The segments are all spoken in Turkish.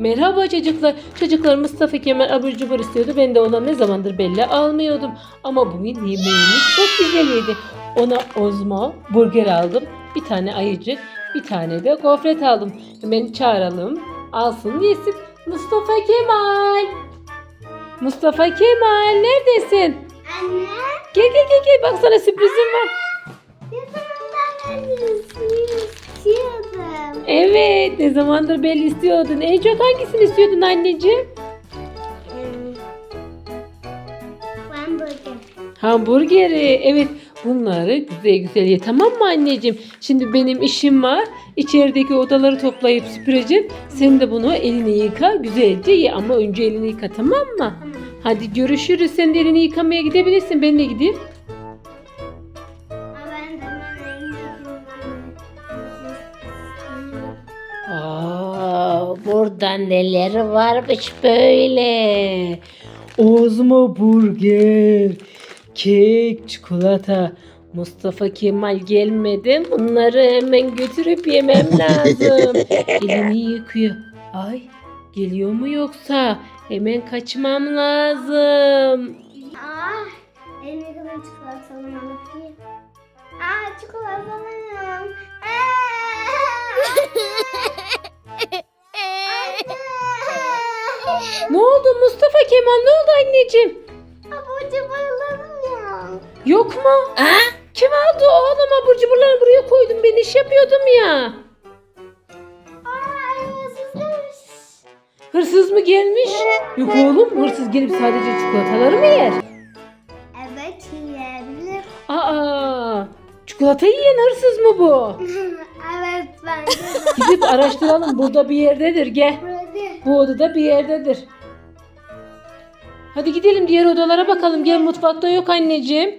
Merhaba çocuklar. Çocuklar Mustafa Kemal abur cubur istiyordu. Ben de ona ne zamandır belli almıyordum. Ama bugün yemeğini çok güzel yedi. Ona ozma burger aldım. Bir tane ayıcık, bir tane de gofret aldım. Hemen çağıralım. Alsın yesin. Mustafa Kemal. Mustafa Kemal neredesin? Anne, Gel gel gel gel. Bak sana sürprizim var. ne istiyordum. Evet ne zamandır belli istiyordun. En çok hangisini istiyordun anneciğim? Hamburger. Hamburgeri. Evet bunları güzel güzel ye tamam mı anneciğim? Şimdi benim işim var. İçerideki odaları toplayıp süpüreceğim. Sen de bunu elini yıka güzelce ye ama önce elini yıka tamam mı? Tamam. Hadi görüşürüz. Sen de elini yıkamaya gidebilirsin. Ben de gideyim. Aa, burada neler varmış böyle. Ozma burger, kek, çikolata. Mustafa Kemal gelmeden bunları hemen götürüp yemem lazım. Elini yıkıyor. Ay geliyor mu yoksa? Hemen kaçmam lazım. Aa, elini yıkadım çikolatalım alıp ye. Aa, çikolatalım. Ne oldu Mustafa Kemal ne oldu anneciğim? Abur cuburlarım ya. Yok mu? Kim aldı oğlum abur cuburlarını buraya koydum ben iş yapıyordum ya. Hırsızmış. Hırsız mı gelmiş? Yok oğlum hırsız gelip sadece çikolataları mı yer? Evet, yiyebilir. Aa çikolata yiyen hırsız mı bu? evet, bence de. Gidip araştıralım burada bir yerdedir gel. Bu odada bir yerdedir. Hadi gidelim diğer odalara bakalım. Gel mutfakta yok anneciğim.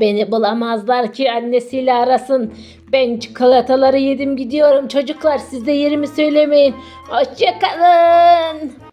Beni bulamazlar ki annesiyle arasın. Ben çikolataları yedim gidiyorum çocuklar. Siz de yerimi söylemeyin. Hoşçakalın.